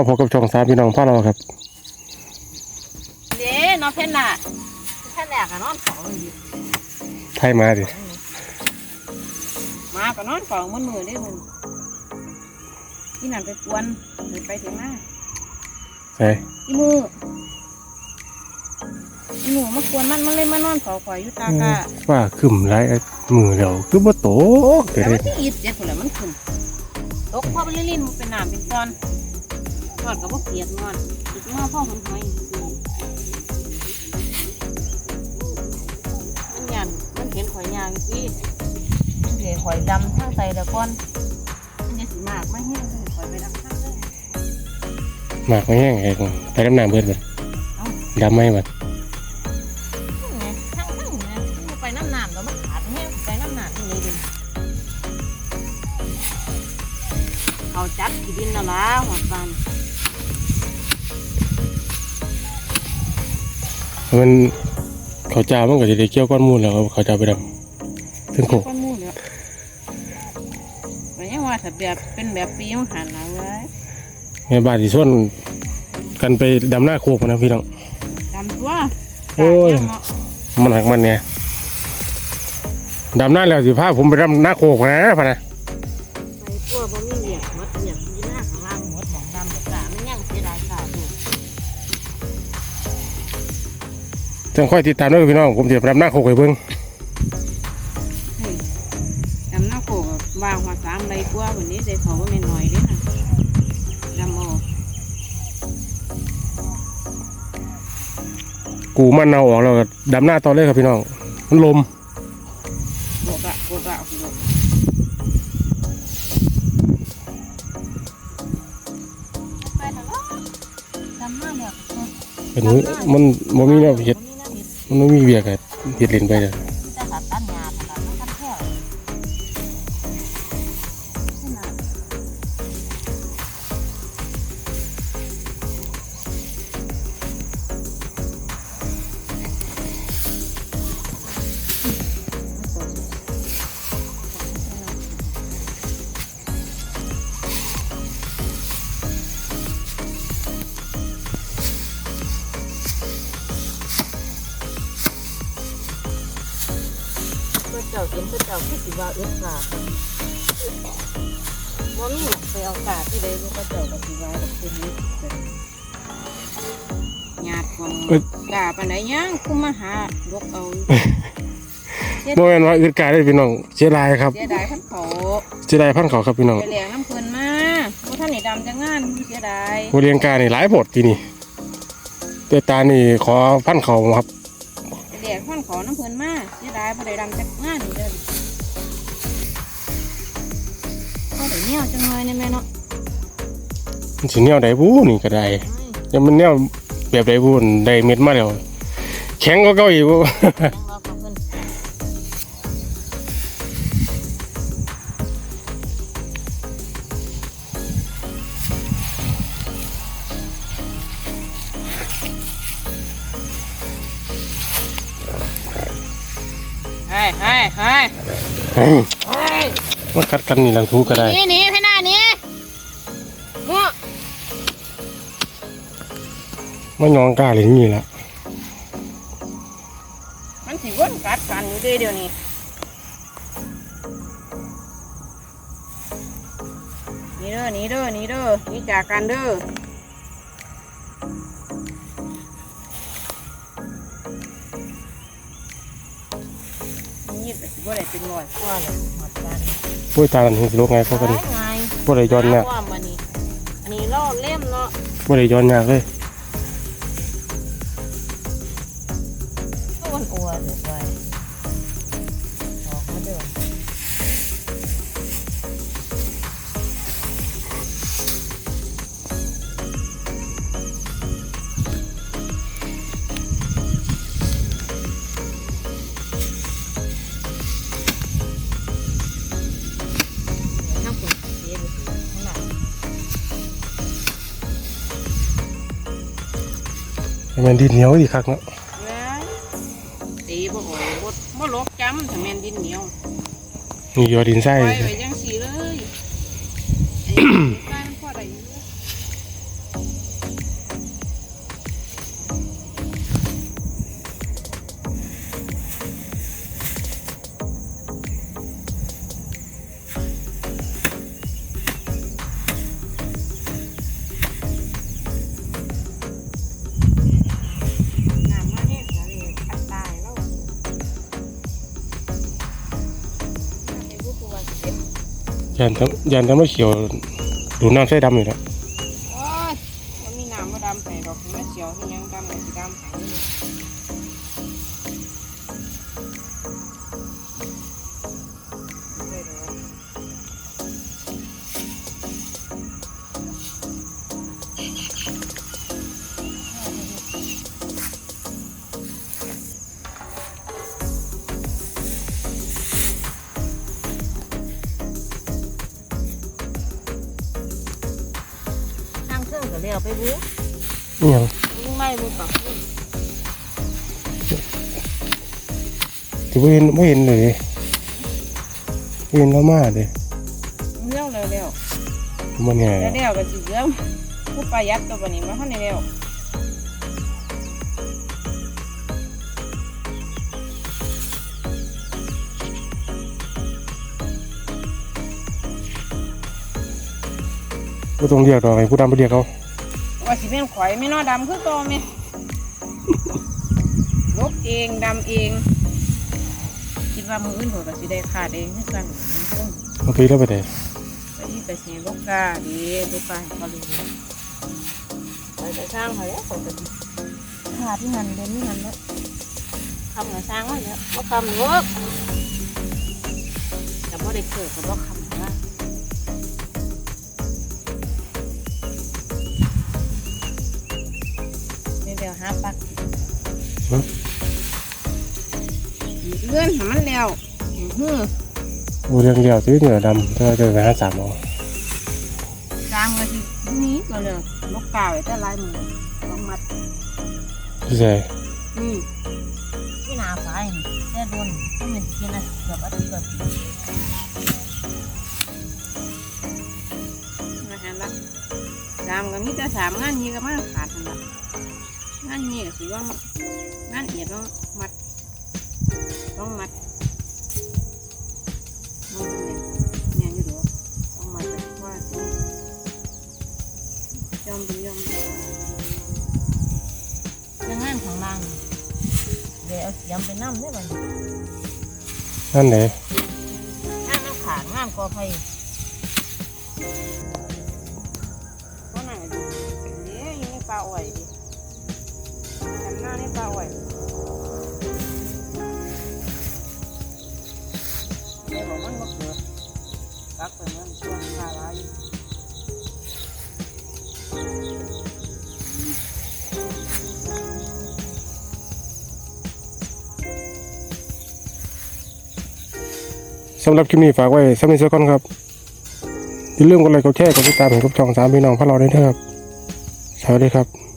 มาพบกับช่องสามพี่น้องพ่อเราครับเด้น้องเพชรน่ะเพชรแหลกอะนอนเฝ้าอยู่ไทยมาดิมาก็นอนเฝ้ามันมือได้มึงที่นั่นไปกวนเดินไปถึงมาใช่อีหมูอีหมูมากวนมันมันเลยมานอนเฝ้าข่อยอยู่ตากะว่าขึ้นไรมือแล้วคือบ่โตกเกิแต่ดมันที่อีดเจ็บคนละมันขึ้นตกพ่อไปเล่นๆมันเป็นน้ำเป็นตอน ทอดกับพวกเปียกนอนอีกมาพ่อมันหอยมันยันมันเห็นข่อยยางที่มันเห็นข่อยดำทั้งใส่แต่ก้อนมันจะสีมากไม่แห้งข่อยไปดำทั้งเลยหมากไม่แห้งไอ้คนไปน้ำน้ำเบิดมันเอ้าดำไหมมันทั้งทั้งเนี่ยไปน้ำหนามแล้วมันขาดเนี่ยไปน้ำหนามที่นี่ดิเอาจับกี่ดินแล้วล่ะหัวปัน มันเขาเจ้ามันก็จะได้เกี่ยวก้อนมูลแล้วเขาเจ้าไปดำซึ่งโคกก้อนมูเนี่ยแต่ยังว่าถ้าแบบเป็นแบบปีมันหันเอาไว้แม่บ้านที่ส่วนกันไปดำหน้าโคกนะพี่น้องดำตัวโอ้ยกะเนาะมันหักมันเนี่ยดำหน้าแล้วสิพาผมไปดำหน้าโคกนะพะนะ จังค่อยติดตามด้วยพี่น้องผมจะไปดำหน้าโคกให้เบิ่งเฮ้ยดำหน้าโขกอะวางหัวสามไรกว่าวันนี้ใส่เขาว่าไม่น้อยเด้นะดำเอากูมันเอาออกแล้วก็ดำหน้าต่อเลยครับพี่น้องมันลมโบกะโบกะโบกไปแล้วเนาะดำมากเลยอะเป็นมื้อมันบ่มีแนวเฮ็ดบ่ มันไมันบ่มีเบียกอะเฮ็ดเลนไปเลย จ้าเห็นพื่อเจ้าคือสิว่าเอึดกาว่ามีไปเอากาที่ใดลูกก็เจ้าก็สิว่าเป็นนิดเป็นญาติคนกาปานใดยังคุมาหาลกเอาอยู่บ่แม่นว่าอึดกายเลยพี่น้องเสียดายครับเสียดายพันเขาเสียดายพันเขาครับพี่น้องเลี้ยงน้ำเพลินมาเพราะท่านนี่ดำจะงานเสียดายผู้เลี้ยงกานี่หลายโพดทีนี่แต่ตานี่ขอพันเขาครับ ไปเลี้ยงขอน้ำเพลินมาเสียดายพอได้ดำจะงานนี่เด้อก็ได้เนี่ยวจังเลยเนี่ยแม่เนาะมันสิแนวใดบูนี่ก็ได้ยังมันแนวแบบใดบูนได้เม็ดมาแล้วแข็งก็เก่าอีกบูยังรอกั บเพิ่นเฮ้ยเฮ้ยเฮ้ยเฮ้ยเฮ้ยมาคัดกันนี่หลังทูก็ได้หนี่นี่ให้หน้านี่งัวมายองกาเลยนี่ละมันสิวนกัดกันอยู่เด้เดี๋ยวนี้นี่เด้อนี่เด้อนี่เด้อนี่จากกันเด้อ บบบ่ได้เป็นร้อยกว่าเลยหมดกันปุ้ยตากันถึงสิโลกไงพวกกันไงบ่ได้ย้อนยากว่ามานี่อันนี้ล่อเล่มเนาะบ่ได้ย้อนยากเลยต้นอัวเดี๋ยวไป มันดินเหนียวอีกคักเนาะเว้ยตีบ่โอยบ่บ่ลกจำถ้าแม่นดินเหนียวนี่ยอดินไส้ปล่อยไว้จังสีเลยไอ้ใต้มันพอได้อยู่ ยันทั้งยันทำไม่เขียวดูน้ำใส่ดำอยู่แล้วโอ้ยมันมีน้ำมาดำไปดอกถึงแม่เขียวที่ยังดำไปดำไปางเครื่องก็เลี้ยวไปบู๊นี่ยังลุงไม่บู๊ปักบุ้งที่ไม่เห็นไม่เห็นเลยไม่เห็นเรามาเลยเลี้ยวเร็วเร็วมันไงเร็วก็สิเลี้ยวผู้ประหยัดตัวนี้มาเท่านี้เร็วก็ต้องเรียกดอกไอ้ผู้ดำไปเรียกเขา ว่าสิเป็นข่อยไม่นอดำคือโตไหมลบเองดำเอง คิดว่ามืออื่นข่อยก็สิได้ขาดเองคือกันมันคงเอาไปแล้วไปไหนไปที่ไปเสียลูกกาดีลูกกาให้เขารู้ไปแต่สร้างเขาแล้วเขาจะขาดที่หันเดินที่หันแล้วทำกับสร้างไว้แล้วก็คำลูกแต่บ่ได้เกิดกับบ่คำว่า เลื่อนให้มันแล้วหือโอ้เรียงเดียวซื้อเหนือดำถ้าจะไปหาสามเอาสร้างมาที่นี้ก็เลยนกกาไว้แต่ลายมือต้องมัดพี่ใส่อืมที่นาฟ้าเองแค่โดนก็เป็นกินนะเกือบอาทิตย์เกือบมาหันละสามก็มีแต่สามงานนี้ก็มาขาดหันละงานนี้ก็สิว่า งานเอียดต้องมัด ต้องมัดต้องมัดเนี่ยอยู่ดอต้องมัดแต่ว่าต้องยอมเป็นยอมเป็นเรื่องงานของนางเดี๋ยวเอาเสียมไปน้ำได้ไหมนั่นไหนงานมันขางานกอไผ่าในป่าอ้อยเดี๋ยวบอกมันมาเกิดปักไปมันช่วงขาลายสำหรับคลิปนี้ฝากไว้สำหรับเซคอนครับ อย่าลืมกดไลค์กดแชร์กดติดตามให้กับช่องสามพี่น้องพวกเราด้วยนะครับ สวัสดีครับ